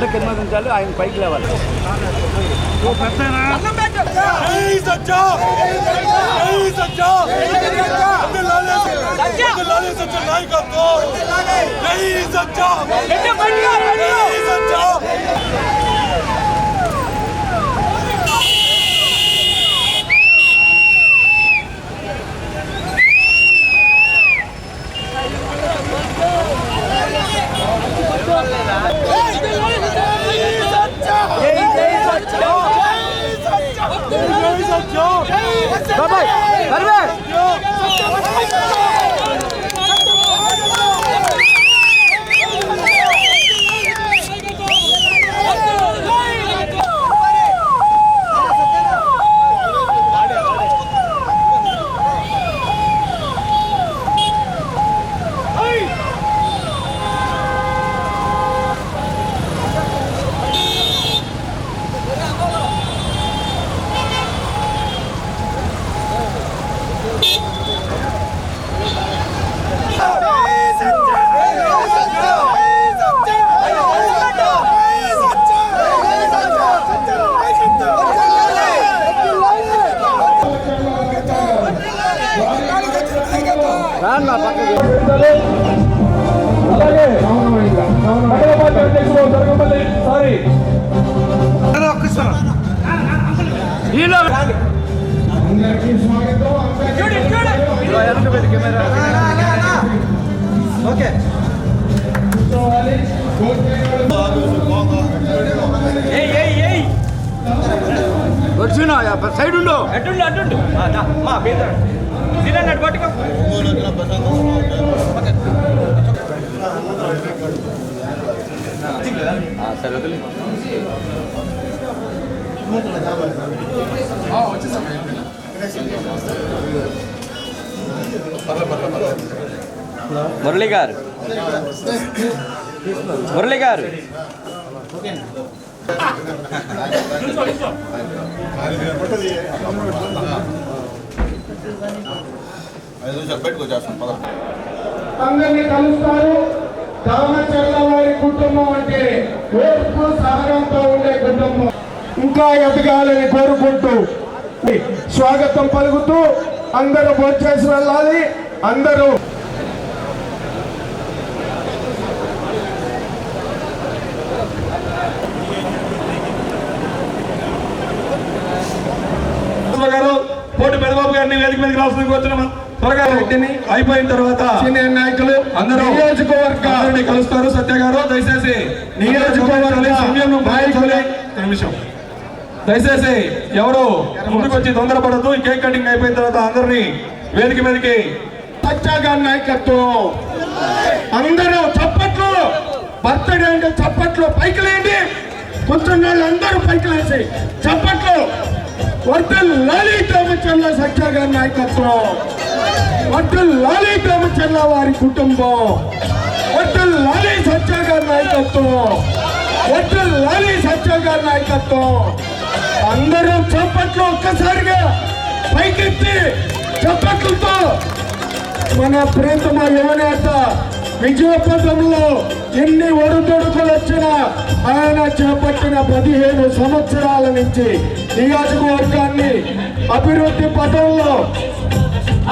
దండ కింద ఉంచాలి ఆయన పైకి లేవాలి నాయకత్వం సైడ్ ఉండు. అటుండు అటుండు మా మీద. తినండి అటు పట్టుకో. సరే వదిలే మురళి గారు. మురళి గారు. అందరినీ కలుస్తారు. దామచర్ల వారి కుటుంబం అంటే ఓర్పు సహనంతో ఉండే కుటుంబం. ఇంకా ఎదగాలని కోరుకుంటూ స్వాగతం పలుకుతూ అందరూ భోజనం వెళ్ళాలి. అందరూ గారు పోటీ పెదబాబు గారిని వేదిక మీదకి రాష్ట్రానికి వచ్చిన త్వరగా వ్యక్తిని అయిపోయిన తర్వాత సీనియర్ నాయకులు అందరూ నియోజకవర్గ అందరినీ కలుస్తారు. సత్య గారు దయచేసి నియోజకవర్గ. నిమిషం. దయచేసి ఎవరు ముందుకు వచ్చి తొందరపడద్దు. ఈ కేక్ కటింగ్ అయిపోయిన తర్వాత అందరినీ వేదిక మీదకి సత్యాగా నాయకత్వం. అందరూ చప్పట్లు. బర్త్డే అంటే చప్పట్లు. పైకి లేండి కూర్చున్న వాళ్ళు అందరూ పైకి లేచి చప్పట్లు. వర్తల్ లాలి రామచంద్ర సత్యాగా నాయకత్వం. వర్తల్ లాలి రామచంద్ర వారి కుటుంబం. వర్తల్ లాలి సత్యాగా నాయకత్వం. వర్తల్ లాలి సత్యాగా నాయకత్వం. అందరూ చప్పట్లు ఒక్కసారిగా పైకెత్తి చప్పట్లతో మన ప్రియతమ యువనేత విజయపథంలో ఎన్ని ఒడుదొడుకులు వచ్చినా ఆయన చేపట్టిన పదిహేను సంవత్సరాల నుంచి నియోజకవర్గాన్ని అభివృద్ధి పథంలో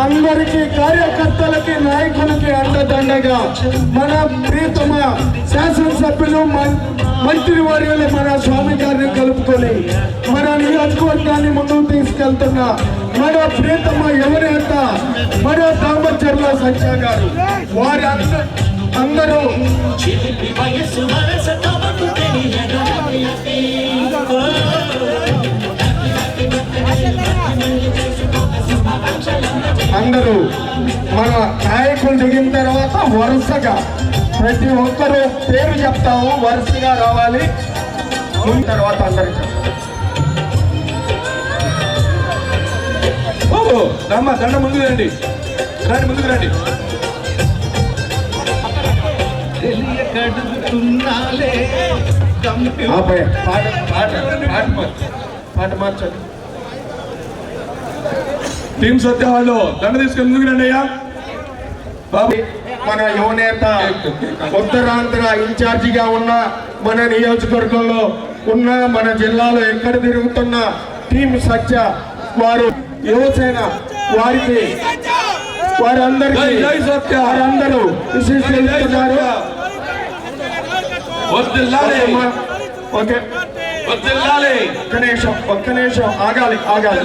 అందరికీ కార్యకర్తలకి నాయకులకి అండదండగా మన ప్రియతమ శాసనసభ్యులు మంత్రి మంత్రివర్యులు మన స్వామి గారిని కలుపుకొని మన నియోజకవర్గాన్ని ముందుకు తీసుకెళ్తున్న మన ప్రియతమ యువనేత మన దామచర్ల సత్య గారు. వారి అంద- అందరూ అందరూ మన నాయకులు దిగిన తర్వాత వరుసగా ప్రతి ఒక్కరూ పేరు చెప్తాము వరుసగా రావాలి. ముందు తర్వాత అందరికి ఓ రమ్మ దండ ముందుకు రండి. రండి ముందుకు రండి. పాట పాట పాట మార్చు. పాట మార్చండి. టీం సత్య వాళ్ళు దండ తీసుకొని ముందుకు రండి అయ్యా. మన యువనేత ఉత్తరాంధ్ర ఇన్ఛార్జిగా ఉన్న మన నియోజకవర్గంలో ఉన్న మన జిల్లాలో ఎక్కడ తిరుగుతున్న టీం సత్య వారు యువసేన వారికి వారందరికీ. వారందరూ వర్ధిల్లాలి ఒక్క నిమిషం ఒక్క నిమిషం. ఆగాలి ఆగాలి.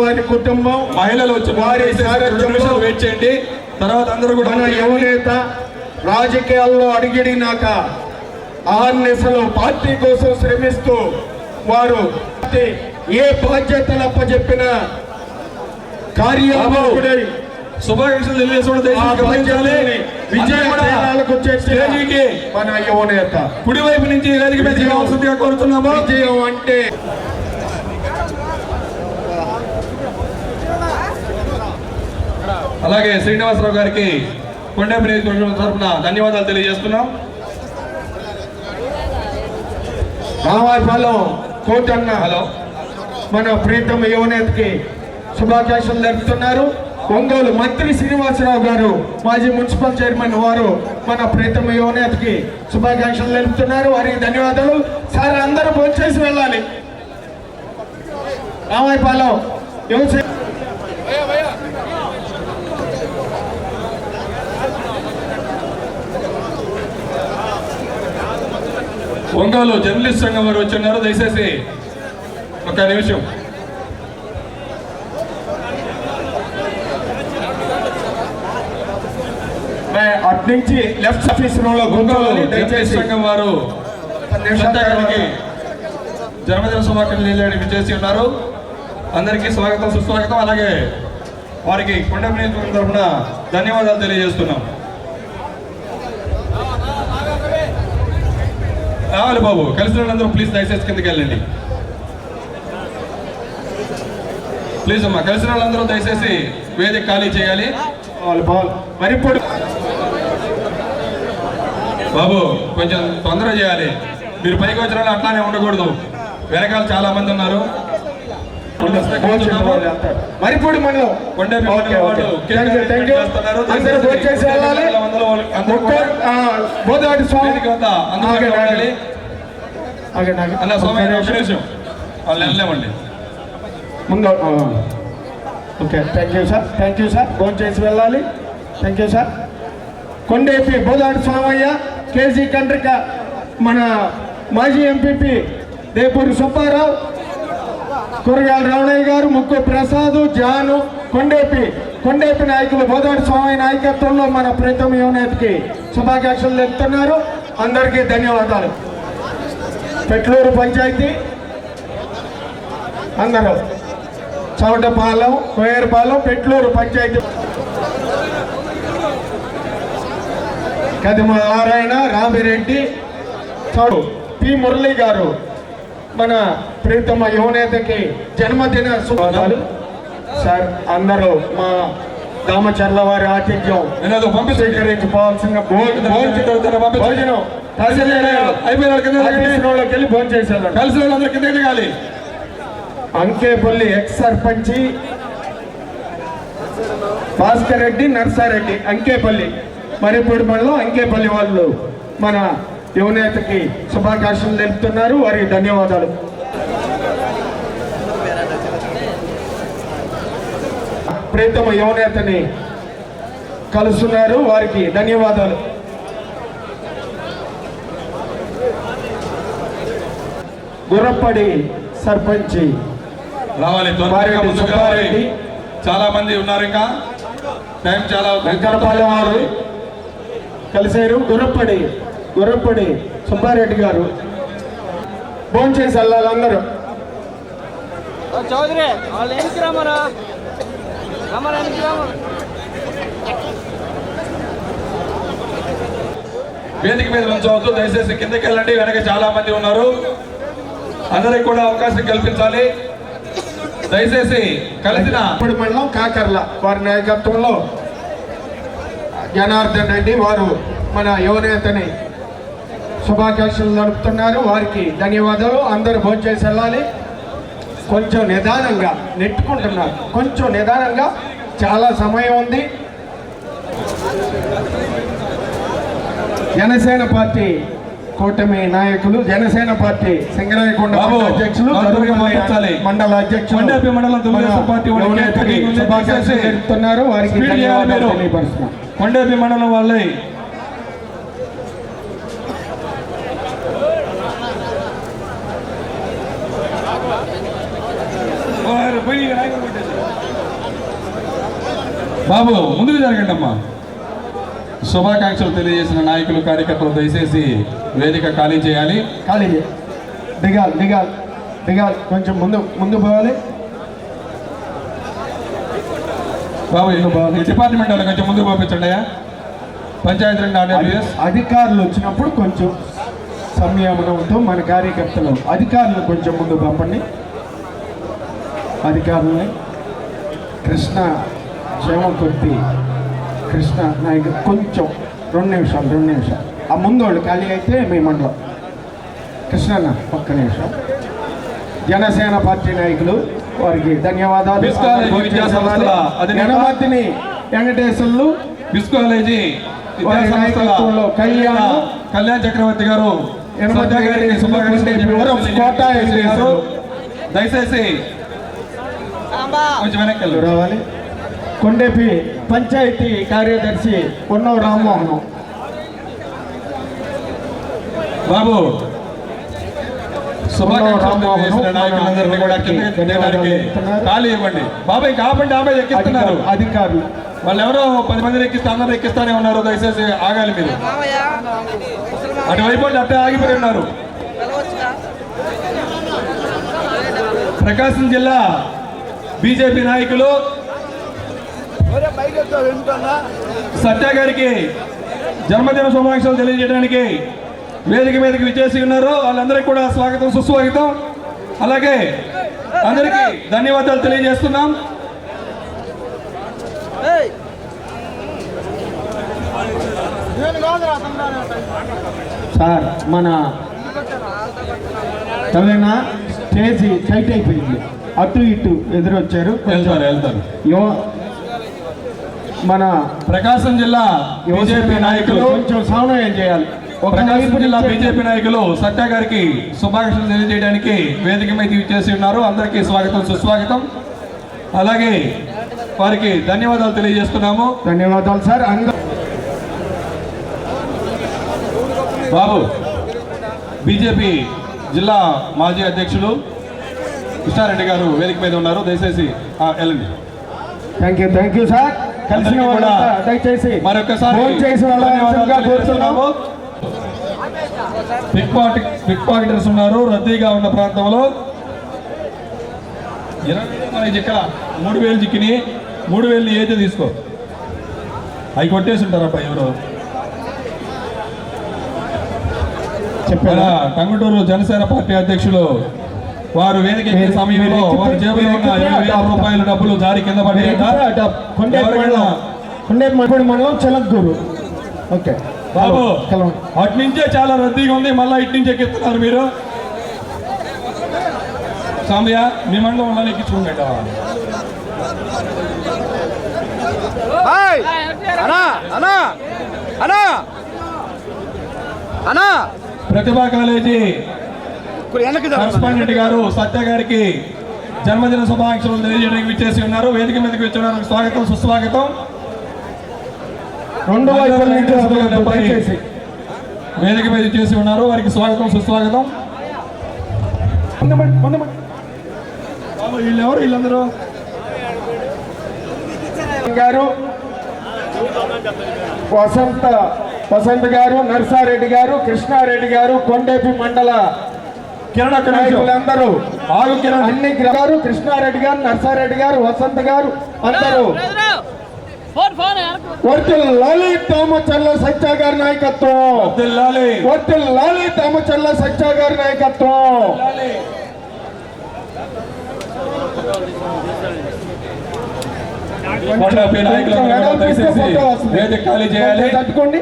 వారి కుటుంబం మహిళలు వచ్చి వారి వెయిట్ చేయండి. తర్వాత అందరూ కూడా యువనేత రాజకీయాల్లో అడిగిడినాక ఆర్నెసలు పార్టీ కోసం శ్రమిస్తూ వారు ఏ బాధ్యతలు అప్పచెప్పిన కార్యక్రముడై శుభాకాంక్షలు తెలియజేసుకోవడం దయచేసి గమనించాలి. బాధ్యతని విజయ అందరూ కూడా తీరాలకు చేర్చిన స్టేజీకి మన యువనేత. కుడివైపు నుంచి వేదిక మీద కోరుతున్నాము. విజయం అంటే అలాగే శ్రీనివాసరావు గారికి కొండపి నియోజకవర్గం తరఫున ధన్యవాదాలు తెలియజేస్తున్నాం. రామాయపాలెం కోటన్న హలో. మన ప్రీతమ యువనేతకి శుభాకాంక్షలు జరుపుతున్నారు ఒంగోలు మంత్రి శ్రీనివాసరావు గారు మాజీ మున్సిపల్ చైర్మన్ వారు మన ప్రీతమ యువనేతకి శుభాకాంక్షలు తెలుపుతున్నారు. వారికి ధన్యవాదాలు. సార్ అందరూ భోజేసి వెళ్ళాలి. రామాయపాలెం యువసే ఒంగోలు జర్నలిస్ట్ సంఘం వారు వచ్చిన్నారు దయచేసి ఒక నిమిషం. అటు నుంచి లెఫ్ట్ ఆఫీస్ రూమ్లో జర్నలిస్ట్ దయచేసి వారు. జన్మదిన శుభాకాంక్షలు తెలియజేయడం చేసి ఉన్నారు. అందరికీ స్వాగతం సుస్వాగతం. అలాగే వారికి కొండపి నియోజకవర్గం తరఫున ధన్యవాదాలు తెలియజేస్తున్నాం. రావాలి బాబు కలిసిన వాళ్ళందరూ ప్లీజ్ దయచేసి కిందకి వెళ్ళండి. ప్లీజ్ అమ్మా కలిసిన వాళ్ళందరూ దయచేసి వేదిక ఖాళీ చేయాలి. బాల్ బాల్ మరి ఇప్పుడు బాబు కొంచెం తొందర చేయాలి. మీరు పైకి వచ్చిన వాళ్ళు అట్లానే ఉండకూడదు. వెనకాల చాలా మంది ఉన్నారు. మరిపూడి మండలం. స్వామి. స్వామి ఒక్క ఒక నిమిషం. నిమిషం వాళ్ళు వెళ్ళలేమండి ముందు. Okay thank you sir thank you sir phone చేసి వెళ్ళాలి. Thank you sir Kondepi Bodadu Swamayya. KG Kandrika మన మాజీ ఎంపీపీ దేపూరి సుబ్బారావు కూరగాయల రావణయ్య గారు ముక్కు ప్రసాద్ జాను కొండేపి కొండేపి నాయకులు బోదాడు స్వామి నాయకత్వంలో మన ప్రీతం యువనేతకి శుభాకాంక్షలు చెప్తున్నారు అందరికీ ధన్యవాదాలు. పెట్లూరు పంచాయతీ అందరూ చౌటపాలెం కోయరపాలెం పెట్లూరు పంచాయతీ. కదిమ నారాయణ రామిరెడ్డి పి. మురళి గారు మన ప్రీతమ యువనేతకి జన్మదిన శుభాకాంక్షలు. సార్ అందరూ మా దామచర్ల వారి ఆతిథ్యం స్వీకరించుకోవాల్సిన భోజనం కింద దిగాలి. అంకేపల్లి ఎక్స్ సర్పంచి భాస్కర్ రెడ్డి నర్సారెడ్డి అంకేపల్లి. మరిపూడి మండలం అంకేపల్లి వాళ్ళు మన యువనేతకి శుభాకాంక్షలు తెలుపుతున్నారు. వారికి ధన్యవాదాలు. ప్రీతమ యువనేతని కలుస్తున్నారు. వారికి ధన్యవాదాలు. గుర్రప్పడి సర్పంచి రావాలి. చాలా మంది ఉన్నారు ఇంకా. టైం చాలా వెంకటపాలెం వారు కలిశారు. గుర్రప్పడి గుర్రప్పడి సుబ్బారెడ్డి గారు. భోంచేసి వెళ్ళాలి అందరూ. చౌదరి వాళ్ళు ఎందుకు రమ్మరా రమ్మరా ఎందుకు రమ్మరా వేదిక మీద ఉంచవద్దు దయచేసి కిందకి వెళ్ళండి. వెనక చాలా మంది ఉన్నారు. అందరికి కూడా అవకాశం కల్పించాలి. దయచేసి కలిసిన ఇప్పుడు మండలం కాకర్ల వారి నాయకత్వంలో జనార్దన్ రెడ్డి వారు మన యువనేతని శుభాకాంక్షలు జరుపుతున్నారు వారికి ధన్యవాదాలు. అందరూ భోంచేసి వెళ్ళాలి. కొంచెం నిదానంగా నెట్టుకుంటున్నారు. కొంచెం నిదానంగా చాలా సమయం ఉంది. జనసేన పార్టీ కూటమి నాయకులు జనసేన పార్టీ సింగరాయకొండ అధ్యక్షులు. మండల అధ్యక్షులు పార్టీ వారికి ధన్యవాదాలు. తెలియపరుస్తున్నాం. కొండేపి మండలం వాళ్ళే బాబు ముందుకు జరగండి అమ్మా. శుభాకాంక్షలు తెలియజేసిన నాయకులు కార్యకర్తలు దయచేసి వేదిక ఖాళీ చేయాలి. ఖాళీ దిగాలి దిగాలి దిగాలి. కొంచెం ముందు ముందు పోవాలి. బాబు ఈ డిపార్ట్మెంట్ వాళ్ళని కొంచెం ముందుకు పంపించండి అయ్యా. పంచాయతీ అధికారులు వచ్చినప్పుడు కొంచెం సంయమనంతో మన కార్యకర్తలు అధికారులు కొంచెం ముందు పంపండి. అధికారులని కృష్ణ క్షేమకుర్తి కృష్ణ నాయకు కొంచెం రెండు నిమిషాలు రెండు నిమిషాలు. ఆ ముందోళ్ళు ఖాళీ అయితే మీ మండలం. కృష్ణన్న ఒక్క నిమిషం. జనసేన పార్టీ నాయకులు వారికి ధన్యవాదాలు. వెంకటేశ్వర్లు బిస్ కాలేజీ కళ్యాణ్ కళ్యాణ్ చక్రవర్తి గారు. దయచేసి కొంచెం వెనక్కి వెళ్ళు. రావాలి. కొండేపి పంచాయతీ కార్యదర్శి పొన్నవ రామ్మోహన్. బాబు నాయకులందరినీ కూడా ఖాళీ ఇవ్వండి. బాబాయ్ కాబట్టి ఆమె ఎక్కిస్తున్నారు. అధికారులు వాళ్ళు ఎవరో పది మందిని ఎక్కిస్తే అందరూ ఎక్కిస్తానే ఉన్నారు దయచేసి ఆగాలి మీరు. అటువైపు అట్టే ఆగిపోయి ఉన్నారు. ప్రకాశం జిల్లా బీజేపీ నాయకులు సత్య గారికి జన్మదిన శుభాకాంక్షలు తెలియజేయడానికి వేదిక మీదకి విచ్చేసి ఉన్నారు. వాళ్ళందరికీ కూడా స్వాగతం సుస్వాగతం. అలాగే అందరికీ ధన్యవాదాలు తెలియజేస్తున్నాం. సార్ మన తెలంగాణ స్టేజీ టైట్ అయిపోయింది. అటు ఇటు ఎదురొచ్చారు. వెళ్తారు వెళ్తారు. యువ మన ప్రకాశం జిల్లా బీజేపీ నాయకులు కొంచెం సమన్వయం చేయాలి. ప్రకాశం వైపు జిల్లా బీజేపీ నాయకులు సత్య గారికి శుభాకాంక్షలు తెలియజేయడానికి వేదిక మీద విచ్చేసి ఉన్నారు. అందరికీ స్వాగతం సుస్వాగతం. అలాగే వారికి ధన్యవాదాలు తెలియజేస్తున్నాము. ధన్యవాదాలు సార్. బాబు బీజేపీ జిల్లా మాజీ అధ్యక్షులు కృష్ణారెడ్డి గారు వేదిక మీద ఉన్నారు. దయచేసి వెళ్ళండి. Thank you thank you sir. కలిసిన దయచేసి మరొకసారి కోరుతున్నాము. పిక్ పాకెట్ పిక్ పాకెటర్స్ ఉన్నారు రద్దీగా ఉన్న ప్రాంతంలో. ఇరవై చిక్కల మూడు వేలు చిక్కిని మూడు వేలు అయితే తీసుకో. అవి కొట్టేసి ఉంటారు అబ్బాయి ఎవరు? మన చెప్పారా? టంగుటూరు జనసేన పార్టీ అధ్యక్షులు వారు వేదిక ఎక్కే సమయంలో వారి జేబులో ఉన్న ఇరవై వేల రూపాయల డబ్బులు జారి కింద కొండేపు మండలం. మండలం చిలకూరు. ఓకే. బాబు అటు నుంచే చాలా రద్దీగా ఉంది మళ్ళీ ఇటు నుంచి ఎక్కిస్తున్నారు మీరు. సాంబయ్య మీ మండలం ఉండాలి ఎక్కించుకోండి హాయ్ అనా అనా అనా అనా ప్రతిభా కాలేజీ. కరస్పాండెంట్ గారు సత్య గారికి జన్మదిన శుభాకాంక్షలు తెలియజేయడానికి విచ్చేసి ఉన్నారు. వేదిక మీదకి వచ్చి స్వాగతం సుస్వాగతం. రెండు వైపుల నుంచి దయచేసి వేదిక మీద చేసి ఉన్నారు. వారికి స్వాగతం సుస్వాగతం. వీళ్ళెవరు? వీళ్ళందరూ? గారు వసంత వసంత్ గారు నర్సారెడ్డి గారు కృష్ణారెడ్డి గారు కొండేపి మండల కిరణ్ నాయకులందరూ. అన్ని గారు కృష్ణారెడ్డి గారు నర్సారెడ్డి గారు వసంత్ గారు అందరూ. వర్తిల్ లలిత్ తామచర్ల సత్య గారి నాయకత్వం. వర్ధిల్లాలి. వర్తిల్ లలిత్ తామచర్ల సత్య గారి నాయకత్వం. కొండపై నాయకులందరూ కూడా దయచేసి వేదిక ఖాళీ చేయాలి. తట్టుకోండి.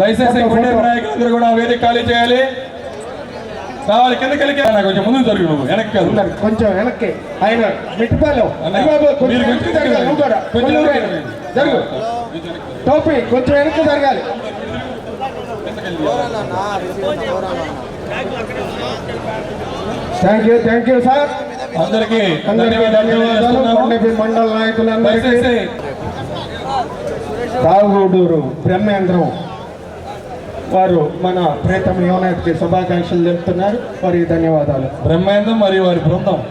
దయచేసి కొండపై నాయకులందరూ కూడా వేదిక ఖాళీ చేయాలి. కావాలి కిందకి వెళ్ళి నాకు కొంచెం ముందు జరుగు నువ్వు. వెనక్కి కాదు. కొంచెం వెనక్కి. ఆయన మిట్టిపాలు. జరుగు. టోపీ కొంచెం వెనక్కి జరగాలి. Thank you thank you sir. అందరికీ అందరికీ మండల నాయకులందరికీ. రావుగూడూరు బ్రహ్మేంద్రం. వారు మన ప్రీతం యువనేతకి శుభాకాంక్షలు తెలుపుతున్నారు. వారికి ధన్యవాదాలు. బ్రహ్మేంద్రం మరియు వారి బృందం.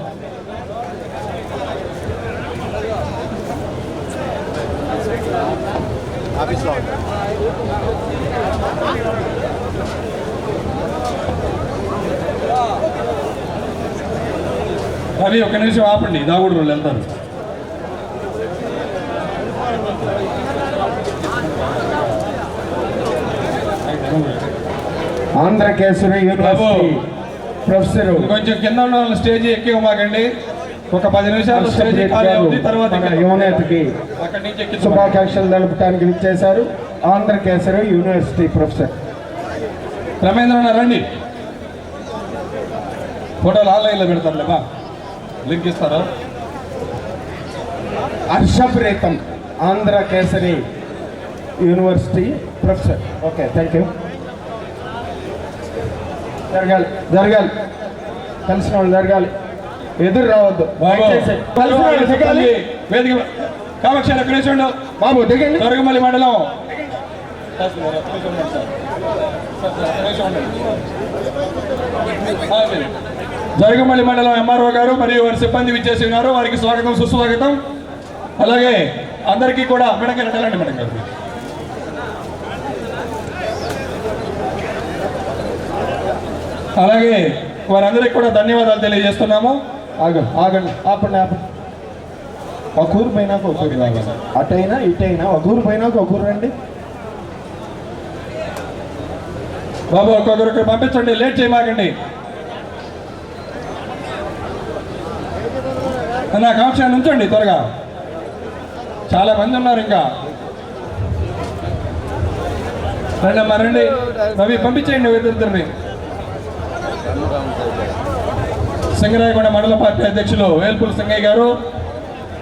రవి ఒక నిమిషం ఆపండి. దాగుడు వాళ్ళు వెళ్తారు ఆంధ్రకేశ్వరి యూనివర్సిటీ ప్రొఫెసర్. కొంచెం కింద ఉన్న వాళ్ళు స్టేజ్ ఎక్కి మాకండి ఒక పది నిమిషాలు స్టేజ్ ఖాళీ అవుతుంది తర్వాత యువనేతకి శుభాకాంక్షలు తెలుపడానికి విచ్చేశారు ఆంధ్రకేశ్వరి యూనివర్సిటీ ప్రొఫెసర్. రమేంద్ర రండి. ఫోటోలు ఆన్లైన్లో పెడతారులే బా. లింక్ ఇస్తారా? Harshapreetham Andhrakesari university professor. Okay thank you. జరగాలి జరగాలి. కలిసిన వాళ్ళు జరగాలి. ఎదురు రావద్దు. వేదిక ఎక్కడ బాబు దిగండి. దొరకమల్లి మండలం. జరగమల్లి మండలం ఎంఆర్ఓ గారు మరియు వారి సిబ్బంది విచ్చేసి ఉన్నారు. వారికి స్వాగతం సుస్వాగతం. అలాగే అందరికీ కూడా మేడం గారు మేడం గారు. అలాగే వారందరికీ కూడా ధన్యవాదాలు తెలియజేస్తున్నాము. ఆగ ఆగండి ఆపండి ఆపండి. ఒక ఊరు పైన ఒక ఊరు అటైనా ఇటైనా ఒక ఊరు పైన ఒక ఊరు రండి. బాబు ఒక్కొక్కరికి పంపించండి లేట్ చేయమాకండి. నా కాంక్ష ఉంచండి త్వరగా. చాలా మంది ఉన్నారు ఇంకా. రండి అమ్మా రండి. రవి పంపించేయండి ఇద్దరిని. సింగరాయగూడ మండల పార్టీ అధ్యక్షులు వేల్పూల్ సింగయ్య గారు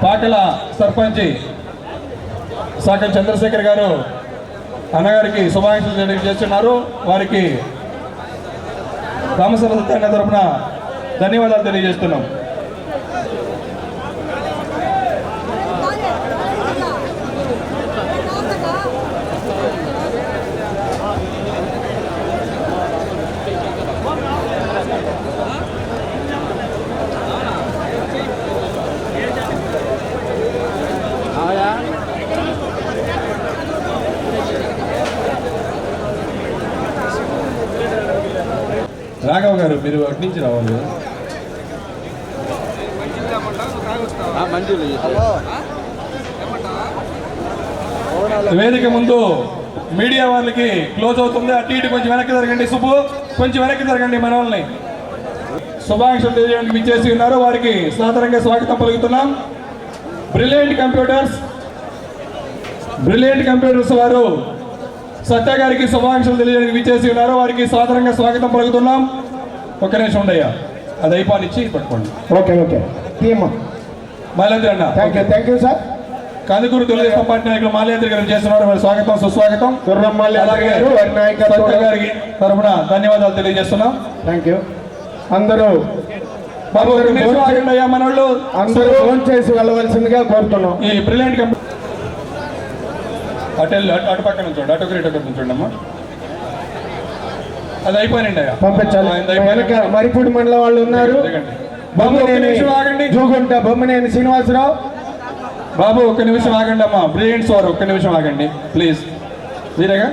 పాకల సర్పంచి సాకం చంద్రశేఖర్ గారు అన్నగారికి శుభాకాంక్షలు తెలియజేస్తున్నారు. వారికి రామసర సత్యాన్న తరఫున ధన్యవాదాలు తెలియజేస్తున్నాం. రాఘవ్ గారు మీరు అటు నుంచి రావాలి కదా. వేదిక ముందు మీడియా వాళ్ళకి క్లోజ్ అవుతుంది. అటు ఇటు కొంచెం వెనక్కి జరగండి సుబ్బు. కొంచెం వెనక్కి జరగండి మన వాళ్ళని శుభాకాంక్షలు తెలియజేయడానికి విచ్చేసి ఉన్నారు. వారికి సాదరంగా స్వాగతం పలుకుతున్నాం. బ్రిలియంట్ కంప్యూటర్స్ బ్రిలియంట్ కంప్యూటర్స్ వారు సత్య గారికి శుభాకాంక్షలు తెలియజేయడానికి విచ్చేసి ఉన్నారు. వారికి సాదరంగా స్వాగతం పలుకుతున్నాం. ఒక నిమిషం ఉండయ్యా అది అయిపోనిచ్చి పట్టుకోండి. Okay okay. తీయమ్మా. మాలేంద్ర అన్న. Thank you thank you sir Kandukur Telugudesam party నాయకులు మాలేంద్ర గారు చేస్తున్నారు. వారి స్వాగతం సుస్వాగతం. గుర్రం మల్లేంద్ర అలాగే గారు వారి నాయకత్వం. సత్య గారికి తరఫున ధన్యవాదాలు తెలియజేస్తున్నాం. థ్యాంక్ యూ అందరూ మనోళ్ళు. అందరూ ఫోన్ చేసి వెళ్ళవలసిందిగా కోరుతున్నాం. ఈ బ్రిలియంట్ కంపెనీ అటు పక్కన ఉంచండి అటు ఒకటి ఇటు ఒకటి ఉంచండి అమ్మా. అది అయిపోయినండి పంపించాలి. వెనక మరిపూడి మండలం వాళ్ళు ఉన్నారు. బొమ్మనేని జూగుంట బొమ్మనేని శ్రీనివాసరావు. బాబు ఒక్క నిమిషం ఆగండి అమ్మా. బ్రిలియంట్స్ వారు ఒక్క నిమిషం ఆగండి. ప్లీజ్. మీరేగా?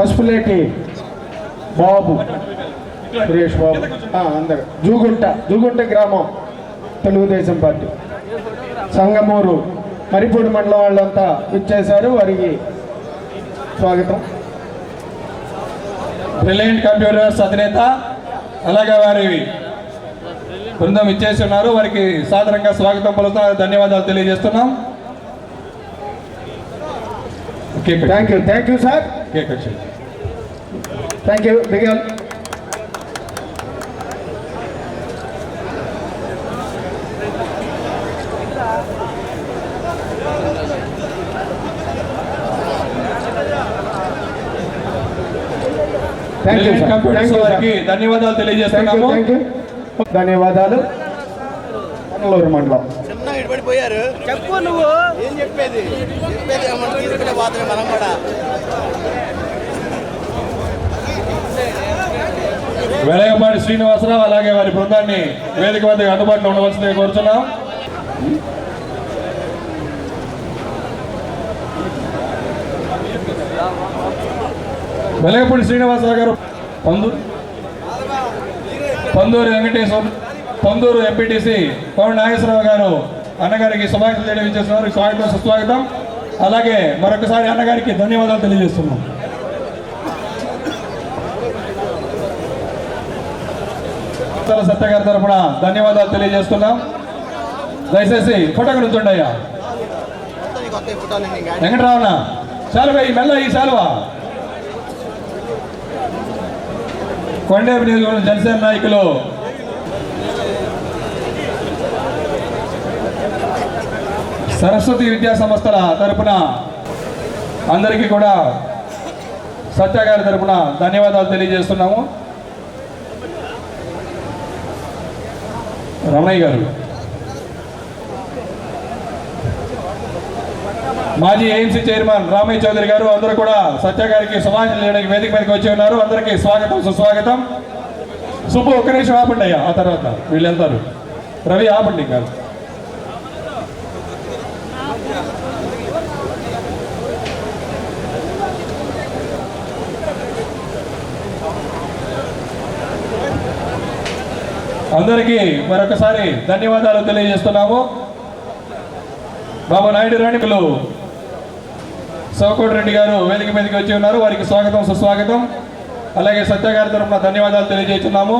పసుపులేటి బాబు. సురేష్ బాబు. అందరు. జూగుంట జూగుంట గ్రామం. తెలుగుదేశం పార్టీ. సంగమూరు. మరిపూడి మండలం వాళ్ళంతా ఇచ్చేశారు వారికి స్వాగతం. బ్రిలియంట్ కంప్యూటర్స్ అధినేత అలాగే వారి బృందం ఇచ్చేసి ఉన్నారు. వారికి సాదరంగా స్వాగతం పలుకుతా ధన్యవాదాలు తెలియజేస్తున్నాం. Thank you thank you sir. Thank you దిగాలి thank you sir computers thank you వారికి ధన్యవాదాలు తెలియజేస్తున్నాము. ధన్యవాదాలు. మంగళూరు మండలం. చిన్న ఇటుపడిపోయారు చెప్పు నువ్వు. ఏం చెప్పేది? చెప్పేది తీసుకునే మనం కూడా. వెలగపాటి శ్రీనివాసరావు అలాగే వారి బృందాన్ని వేదిక వద్ద అందుబాటులో ఉండవలసిందిగా కోరుతున్నాం వెలగపూడి శ్రీనివాసరావు గారు పందూరు పందూరు వెంకటేశ్వర పందూరు ఎంపీటీసీ పవన్ నాగేశ్వరరావు గారు అన్నగారికి శుభాకాంక్షలు తెలియజేస్తున్నారు. స్వాగతం సుస్వాగతం. అలాగే మరొకసారి అన్నగారికి ధన్యవాదాలు తెలియజేస్తున్నాం. సత్య గారి తరఫున ధన్యవాదాలు తెలియజేస్తున్నాం. దయచేసి ఫోటో ఇంకా వెంకటరావణ శాలువ ఈ మెల్ల ఈ శాలువ? కొండేపు నియోజకవర్గం జనసేన నాయకులు. సరస్వతి విద్యా సంస్థల తరపున అందరికీ కూడా సత్య గారి తరపున ధన్యవాదాలు తెలియజేస్తున్నాము. రమణయ్య గారు. మాజీ ఏఎంసీ చైర్మన్ రామయ్య చౌదరి గారు అందరూ కూడా సత్య గారికి చేయడానికి వేదిక మీదకి వచ్చి ఉన్నారు. అందరికీ స్వాగతం సుస్వాగతం. సుబ్బు ఒక్క నిమిషం ఆపండి అయ్యా. ఆ తర్వాత వీళ్ళు వెళ్తారు రవి ఆపండి గారు అందరికీ మరొకసారి ధన్యవాదాలు తెలియజేస్తున్నాము. బాబు నాయుడు రాణికులు సోకోటి రెడ్డి గారు వేదిక మీదకి వచ్చి ఉన్నారు. వారికి స్వాగతం సుస్వాగతం. అలాగే సత్య గారి తరఫున ధన్యవాదాలు తెలియజేస్తున్నాము.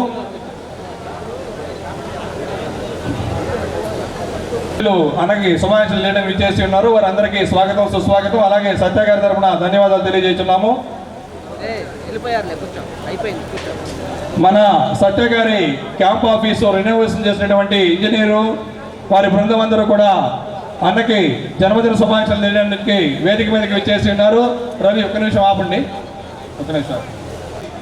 అనకి శుభాకాంక్షలు చేయడం విచ్చేసి ఉన్నారు. వారందరికీ స్వాగతం సుస్వాగతం. అలాగే సత్య గారి తరఫున ధన్యవాదాలు తెలియజేస్తున్నాము. మన సత్య గారి క్యాంప్ ఆఫీసు రెనోవేషన్ చేసినటువంటి ఇంజనీరు వారి బృందం అందరూ కూడా అన్నకి జన్మదిన శుభాకాంక్షలు తెలియడానికి వేదిక మీదకి విచ్చేసి ఉన్నారు. రవి ఒక్క నిమిషం ఆపండి. ఒక్క నిమిషం.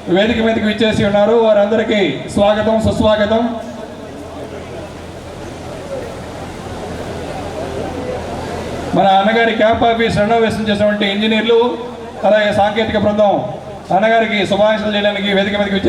వేదిక మీదకి విచ్చేసి ఉన్నారు. వారందరికీ స్వాగతం సుస్వాగతం. మన అన్నగారి క్యాంప్ ఆఫీస్ రెనోవేషన్ చేసినటువంటి ఇంజనీర్లు అలాగే సాంకేతిక బృందం అన్నగారికి శుభాకాంక్షలు చేయడానికి వేదిక మీదకి విచ్చే